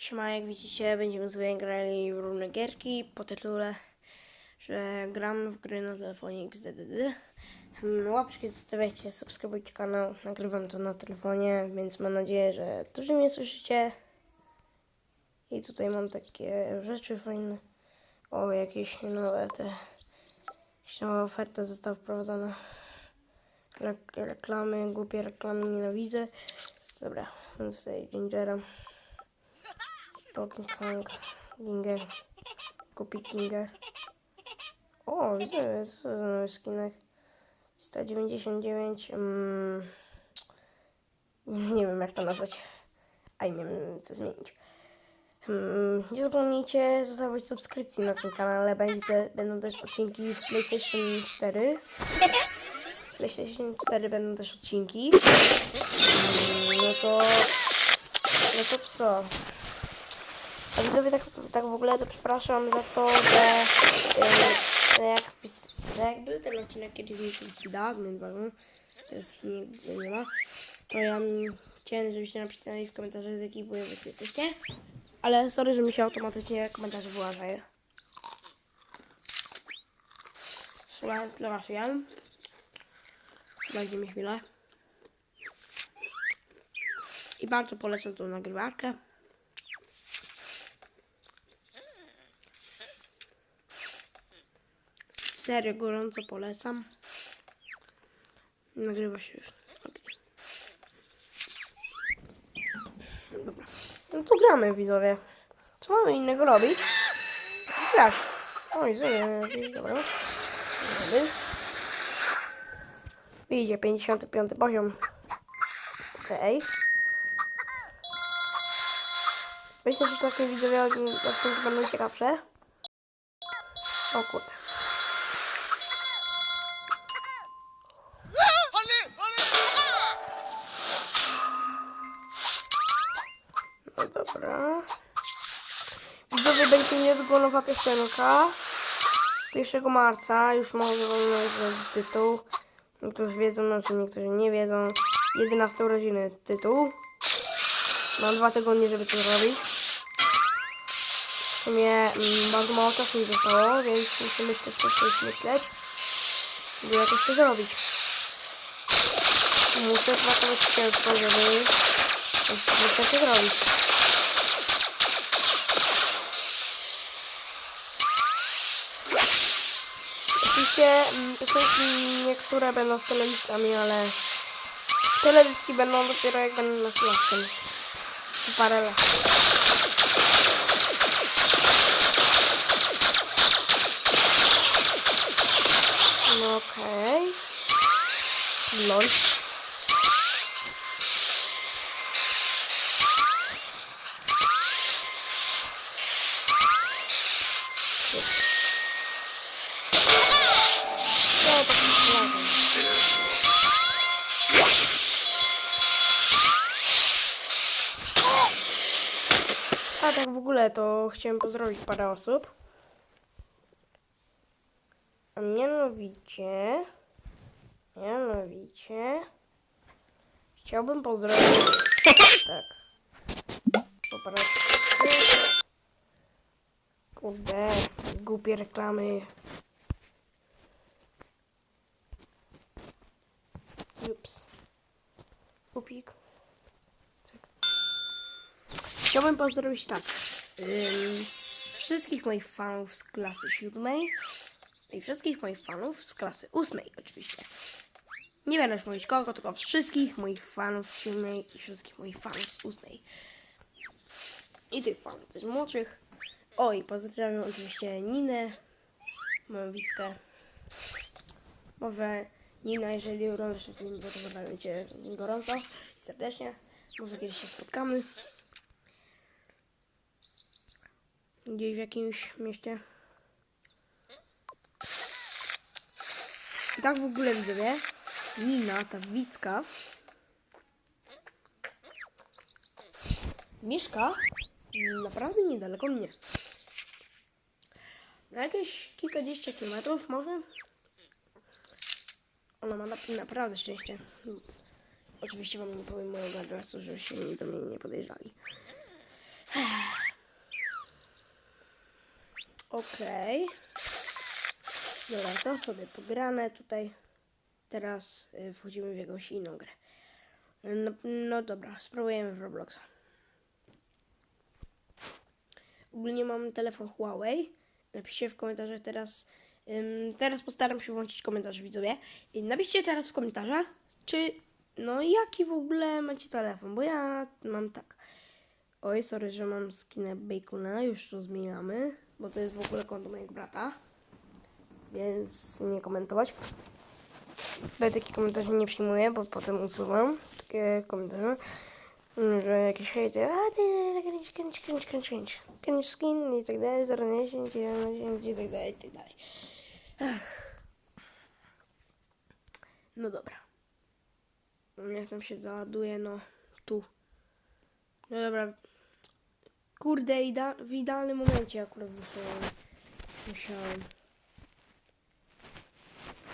Siema, jak widzicie, będziemy sobie grali w różne gierki po tytule, że gram w gry na telefonie XDDD. Hmm, Łapeczki zostawiajcie, subskrybujcie kanał, nagrywam to na telefonie, więc mam nadzieję, że dobrze mnie słyszycie. I tutaj mam takie rzeczy fajne. O, jakieś nowe te... Jakaś nowa oferta została wprowadzona. Rek- reklamy, głupie reklamy nienawidzę. Dobra, mam tutaj Gingera. Talking Kong, Ginger, Kupi Ginger. O, widzę, to za skinek. 199, mm, nie wiem jak to nazwać. A i miałem co zmienić. Hmm, nie zapomnijcie zostawić subskrypcji na tym kanale, będzie te, będą też odcinki z PlayStation 4. Z PlayStation 4 będą też odcinki. Hmm, no to... No to co? A widzowie, tak, tak w ogóle to przepraszam za to, że yy, jak, że jak był ten odcinek kiedyś z Bida, z Mindwagą, teraz nie, nie ma, to ja chciałem, żebyście napisali w komentarzach z jakiej województw jesteście, ale sorry, że mi się automatycznie komentarze wyłączają. Słuchaj, dla was Jan. Dajcie mi chwilę. I bardzo polecam tą nagrywarkę. Serio gorąco polecam. Nagrywa się już. Dobra. No to gramy widzowie. Co mamy innego robić? Grać. Oj, zmienię. Dobra. Gramy. Idzie 55 poziom. Okej. Myślę, że takie widzowie odcinki będą ciekawsze. O kurde. Będzie niedługo nowa piosenka. 1 marca, już mogę znaleźć tytuł. Niektórzy wiedzą, znaczy niektórzy nie wiedzą. 11 urodziny tytuł. Mam dwa tygodnie, żeby to zrobić. W sumie mm, bardzo mało czasu mi zostało, więc muszę myśleć, coś coś myśleć. By jakoś to zrobić. Muszę pracować ciężko, żeby muszę to zrobić. Oczywiście mm, piosenki niektóre będą z telewizjami, ale teledyski będą dopiero jak będą na latkiem. Parę lat. No okej. Lol. Ogóle to chciałem pozdrowić parę osób. A mianowicie... Mianowicie... Chciałbym pozdrowić... Tak. Popatrzcie. Kurde, głupie reklamy. Ups. Upik. Chciałbym pozdrowić tak. Ym, wszystkich moich fanów z klasy siódmej i wszystkich moich fanów z klasy ósmej oczywiście. Nie będę już mówić kogo, tylko wszystkich moich fanów z siódmej i wszystkich moich fanów z ósmej. I tych fanów też młodszych. O i pozdrawiam oczywiście Ninę, moją Wickę. Może Nina, jeżeli oglądasz ten film, to pozdrawiam Cię gorąco i serdecznie. Może kiedyś się spotkamy. Gdzieś w jakimś mieście. I tak w ogóle widzowie, Nina, ta Wicka, mieszka naprawdę niedaleko mnie. Na jakieś kilkadziesiąt kilometrów może. Ona ma na, naprawdę szczęście. Oczywiście wam nie powiem mojego adresu, żebyście do mnie nie podejrzali. Okej. Dobra, to sobie pograne tutaj. Teraz y, wchodzimy w jakąś inną grę. No, no dobra, spróbujemy w Robloxa. Ogólnie mam telefon Huawei. Napiszcie w komentarzach teraz. teraz postaram się włączyć komentarze widzowie. I napiszcie teraz w komentarzach, czy no jaki w ogóle macie telefon, bo ja mam tak. Oj, sorry, że mam skinę Bacona, już to zmieniamy, bo to jest w ogóle konto mojego brata. Więc nie komentować. Ja takie komentarze nie przyjmuję, bo potem usuwam takie komentarze, że jakieś hejty, a ty kręć, kręć, kręć, kręć, kręć, kręć skin i tak dalej, 010 i tak dalej, i tak dalej. No dobra. Jak tam się załaduje, no tu. No dobra. Kurde, ida- w idealnym momencie akurat wyszedłem. Musiałem.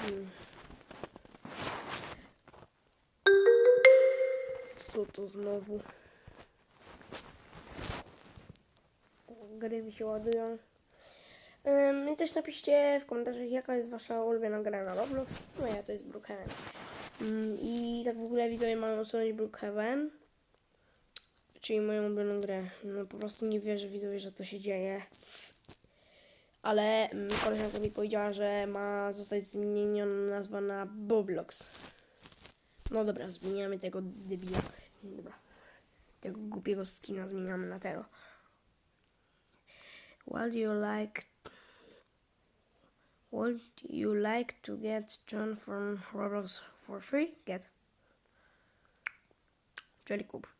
Hmm. Co to znowu? Gry mi się ładują. Ym, I też napiszcie w komentarzach, jaka jest wasza ulubiona gra na Roblox. No ja to jest Brookhaven. Ym, I tak w ogóle widzowie mają usunąć Brookhaven. Czyli moją ulubioną grę. No po prostu nie wierzę widzowie, że to się dzieje. Ale mm, koleżanka mi powiedziała, że ma zostać zmieniona nazwa na Boblox. No dobra, zmieniamy tego debila. Dobra. Tego głupiego skina zmieniamy na tego. Do you like? Would you like to get John from Roblox for free? Get. Czyli kup.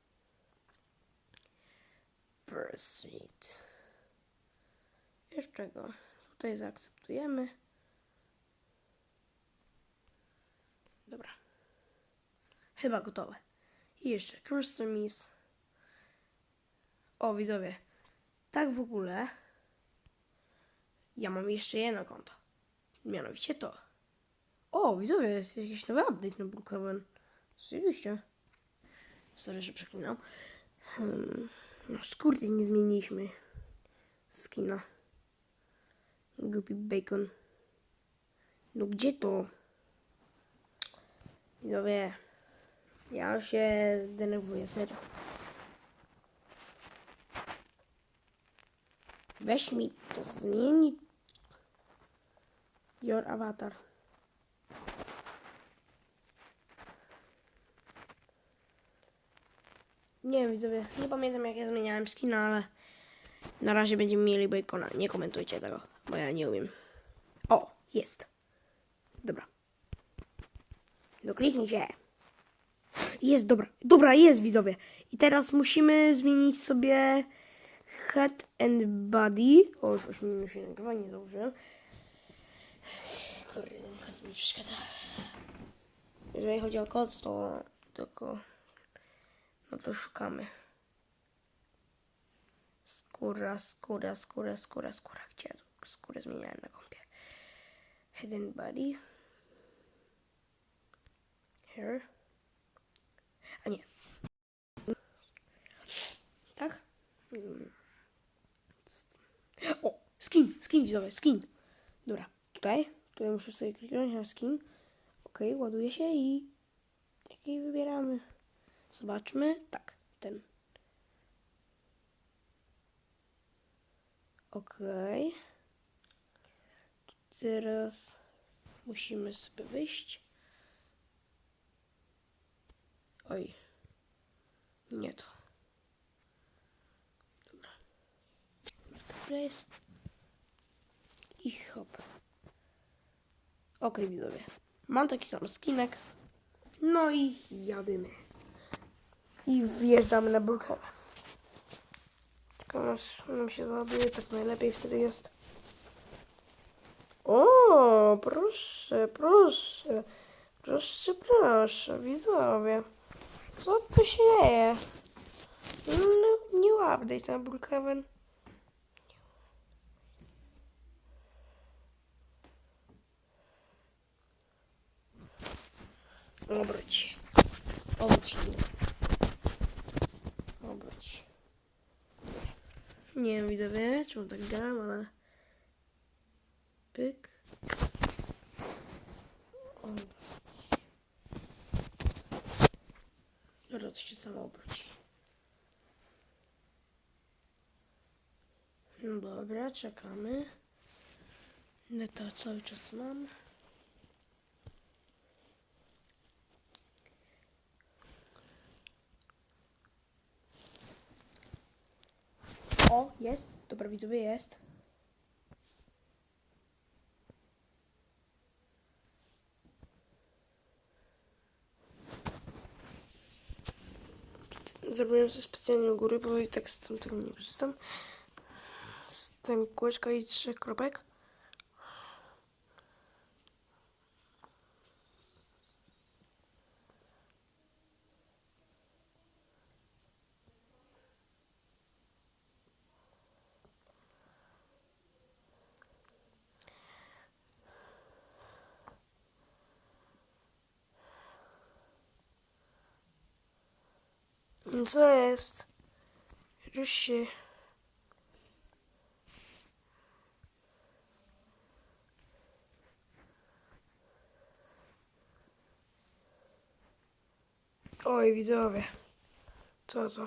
Proceed. Jeszcze go tutaj zaakceptujemy. Dobra. Chyba gotowe. I jeszcze Customize. O, widzowie. Tak w ogóle. Ja mam jeszcze jedno konto. Mianowicie to. O, widzowie, jest jakiś nowy update na Brookhaven. Rzeczywiście. Sorry, że przeklinam. Hmm. No, nie zmieniliśmy skina. Głupi bacon. No gdzie to? Widzowie, ja się denerwuję, serio. Weź mi to zmieni. Your avatar. Nie wiem, widzowie, nie pamiętam jak ja zmieniałem skina, ale na razie będziemy mieli bacona. Nie komentujcie tego, bo ja nie umiem. O, jest. Dobra. No kliknijcie. Jest, dobra. Dobra, jest, widzowie. I teraz musimy zmienić sobie head and body. O, 8 minut się nagrywa, nie założyłem. Kurde, kot mi przeszkadza. Jeżeli chodzi o kod, to tylko... No to szukamy. Skóra, skóra, skóra, skóra, skóra. Gdzie ja skórę zmieniałem na kompie? Head and body. Hair. A nie. Tak? O! Skin! Skin widzowie, skin! Dobra, tutaj. Tutaj muszę sobie kliknąć na skin. Ok, ładuje się i... Jaki wybieramy? Zobaczmy. Tak, ten. Ok. Teraz musimy sobie wyjść. Oj. Nie to. Dobra. Marketplace. I hop. Ok, widzowie. Mam taki sam skinek. No i jadymy. I wjeżdżamy na Brookhaven. Czekam aż nam się załaduje, tak najlepiej wtedy jest. O, proszę, proszę. Proszę, proszę, widzowie. Co tu się dzieje? No, nie update na Brookhaven. Obróć. Obróć. Nie wiem, widzowie, czemu tak gadam, ale... Pyk. O. Dobra, to się samo obróci. No dobra, czekamy. Neta cały czas mam. O, jest. Dobra, widzowie, jest. Zrobiłem sobie specjalnie u góry, bo i tak z tym tego nie korzystam. Z ten kółeczka i trzech kropek. Co jest? Rusz się. Oj, widzowie. Co to?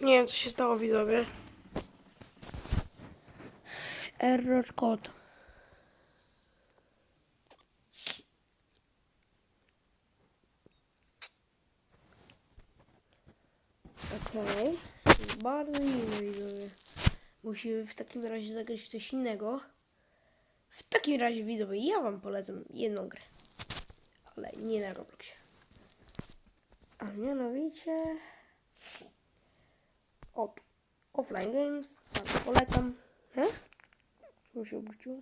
Nie wiem, co się stało, widzowie. Error code. Okej. Bardzo miło, widzowie. Musimy w takim razie zagrać w coś innego. W takim razie, widzowie, ja wam polecam jedną grę. Ale nie na Robloxie. A mianowicie... Od Offline Games. Wam polecam. He? Co się obróciło?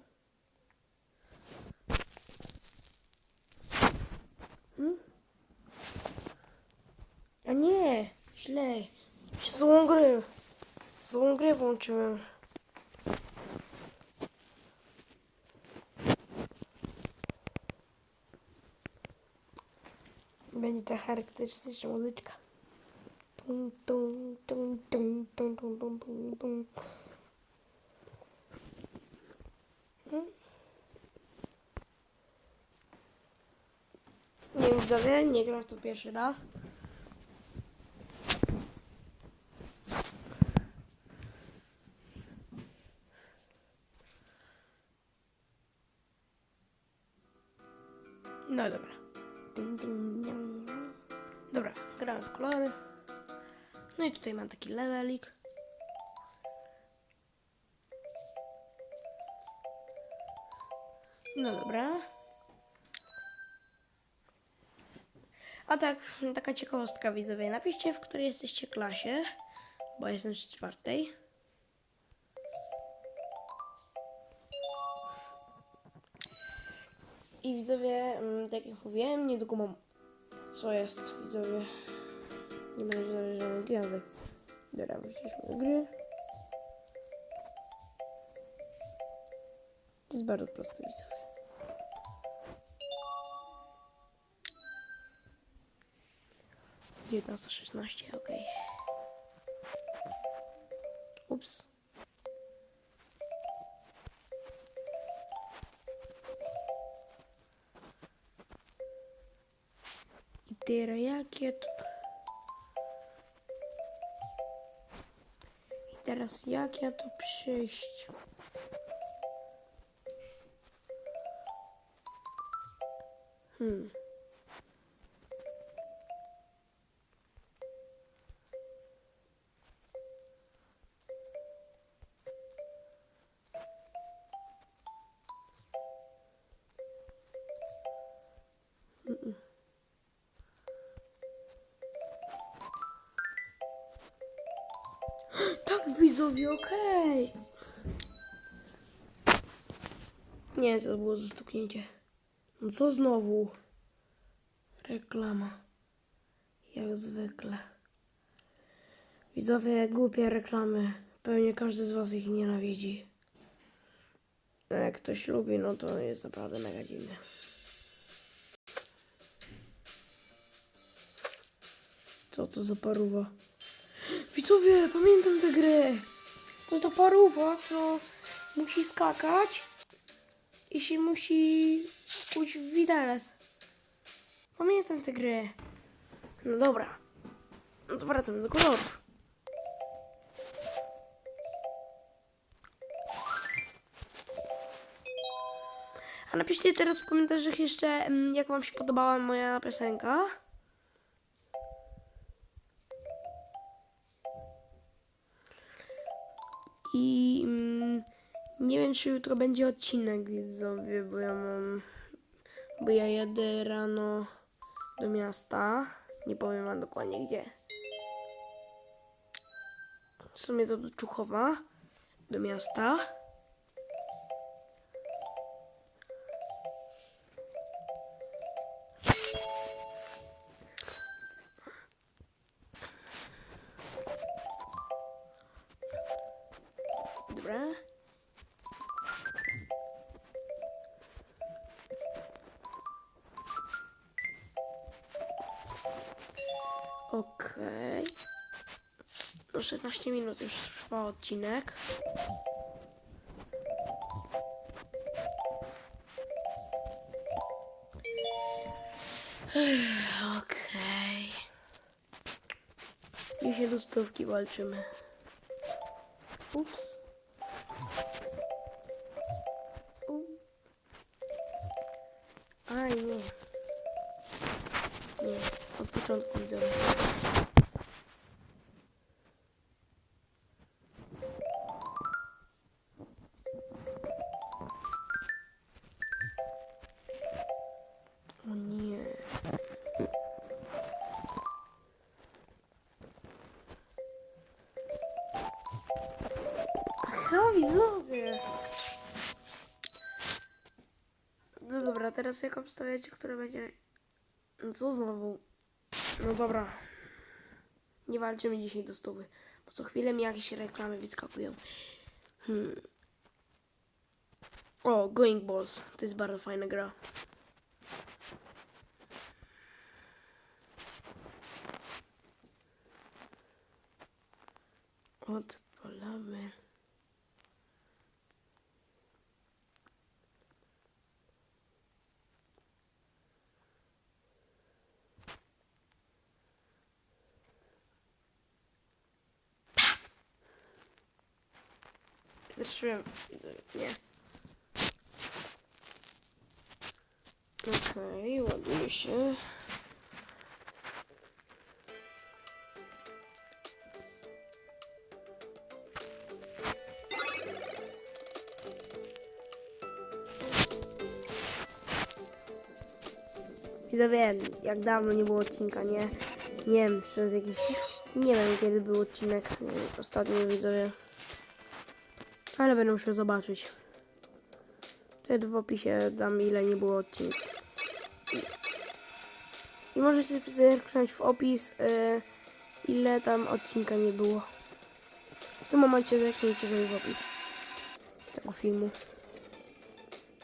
Hmm? A nie! Źle. Złą grę. Złą grę włączyłem. Będzie ta charakterystyczna muzyczka. Tum, tum, tum, tum, tum, tum, tum, tum, tum. Hmm? Nie widzowie, nie gram to pierwszy raz. No dobra. Dobra, gramy w kolory. No i tutaj mam taki levelik. No dobra. A tak, taka ciekawostka widzowie. Napiszcie, w której jesteście klasie, bo jestem z czwartej. I widzowie, mm, tak jak mówiłem, niedługo mam... Co jest, widzowie? Nie będę żaden gwiazdek. Dobra, wróciliśmy do gry. To jest bardzo proste, widzowie. Dziewiętnasta szesnaście, okej. Ups. 4 rakiet. I teraz jak ja to przyjść? Hmm. Tak, widzowie, okej. Nie, to było zastuknięcie. No co znowu? Reklama. Jak zwykle. Widzowie, głupie reklamy. Pewnie każdy z was ich nienawidzi. Jak ktoś lubi, no to jest naprawdę mega dziwne. Co to za paruwa? Widzowie, pamiętam tę grę. To ta paruwa, co musi skakać i się musi pójść w widelec. Pamiętam tę grę. No dobra. No to wracamy do kolorów. A napiszcie teraz w komentarzach jeszcze, mm, jak wam się podobała moja piosenka. I mm, nie wiem, czy jutro będzie odcinek widzowie, bo ja mam. Bo ja jadę rano do miasta. Nie powiem wam dokładnie gdzie. W sumie to do Czuchowa. Do miasta. Okej. No 16 minut już trwa odcinek. Okej. Dzisiaj do stówki walczymy. Ups. U. Nie. Nie, od początku widzę. Dobra, teraz jak obstawiacie, które będzie... No co znowu? No dobra. Nie walczymy dzisiaj do stówy, bo co chwilę mi jakieś reklamy wyskakują. Hmm. O, Going Balls. To jest bardzo fajna gra. Zresztą, nie. Okej, ładuje się. Jak dawno nie było odcinka, nie? Nie wiem, przez jakiś... Nie wiem, kiedy był odcinek nie wiem, ostatni, widzowie. Ale będę musiał zobaczyć. Wtedy w opisie dam ile nie było odcinków. I możecie zerknąć w opis y, ile tam odcinka nie było. W tym momencie zerknijcie sobie w opis tego filmu.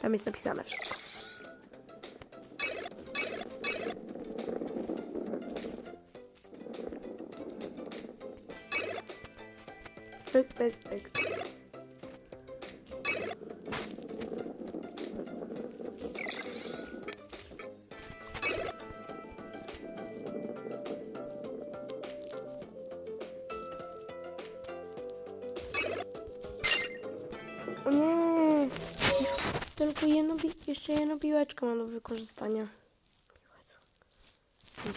Tam jest napisane wszystko. Pyk, pyk, pyk. Jeszcze jedno piłeczko mam do wykorzystania. Już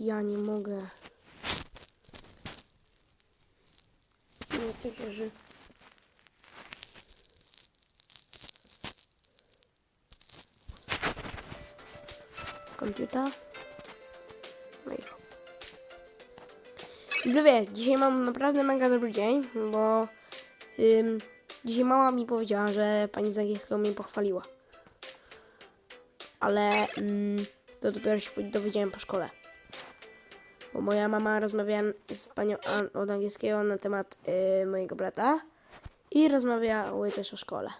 ja nie mogę. Nie to wierzy. Komputer. No i. Widzowie, dzisiaj mam naprawdę mega dobry dzień, bo ym, dzisiaj mama mi powiedziała, że pani z angielskiego mnie pochwaliła. Ale ym, to dopiero się dowiedziałem po szkole. Bo moja mama rozmawiała z panią An- od angielskiego na temat y, mojego brata i rozmawiały też o szkole.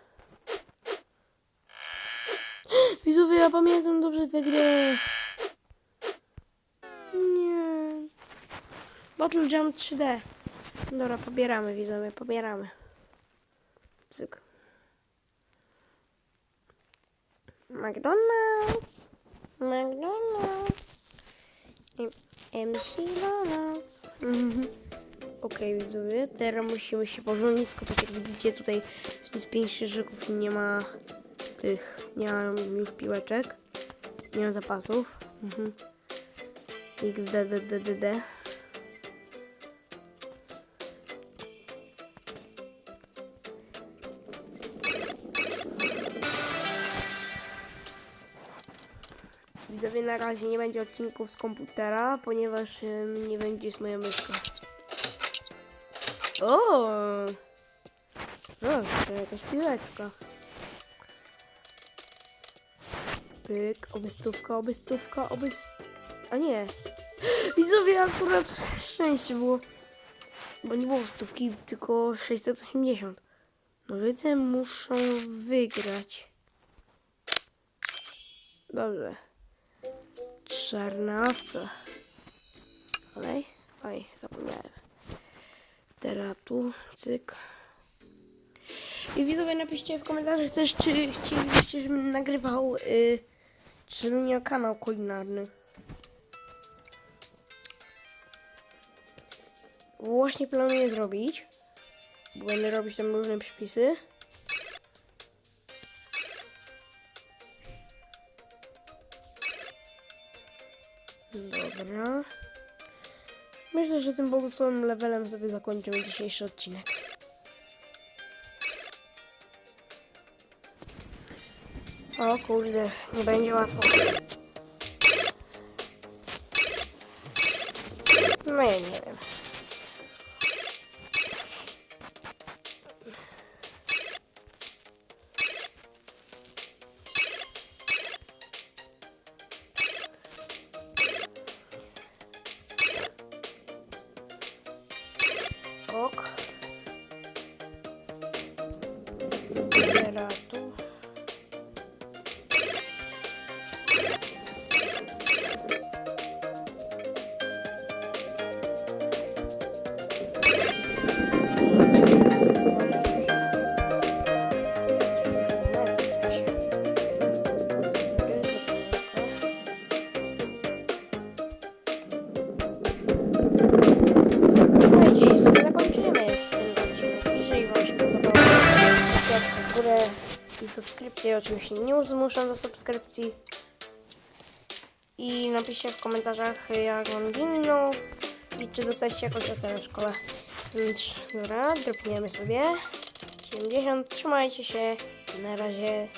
Widzowie, ja pamiętam dobrze tę grę. Nie. Battle Jump 3D. Dobra, pobieramy widzowie, pobieramy. Cyk. McDonald's. McDonald's. MC Donald's. Mhm. Okej widzowie, teraz musimy się porządnie skupić. Jak widzicie tutaj jest pięć krzyżyków i nie ma tych, nie ma już piłeczek. Nie ma zapasów. Mhm. Razie nie będzie odcinków z komputera, ponieważ nie będzie z moja myszka. O! No, to jakaś piłeczka. Pyk, obystówka, obystówka, obyst... A nie. Widzowie, akurat szczęście było. Bo nie było stówki, tylko 680. Nożyce muszą wygrać. Dobrze. Czarna owca. Olej? Oj, zapomniałem. Teraz tu, cyk. I widzowie napiszcie w komentarzach też, czy chcielibyście, żebym nagrywał, y, czy miał kanał kulinarny. Właśnie planuję zrobić, będę robić tam różne przepisy. Dobra. Myślę, że tym bonusowym levelem sobie zakończymy dzisiejszy odcinek. O kurde, nie będzie łatwo. No ja nie Oczywiście nie zmuszam do subskrypcji. I napiszcie w komentarzach, jak Wam dzień i czy dostaliście jakąś ocenę w szkole. Więc dobra, dropniemy sobie. 70. Trzymajcie się. Na razie.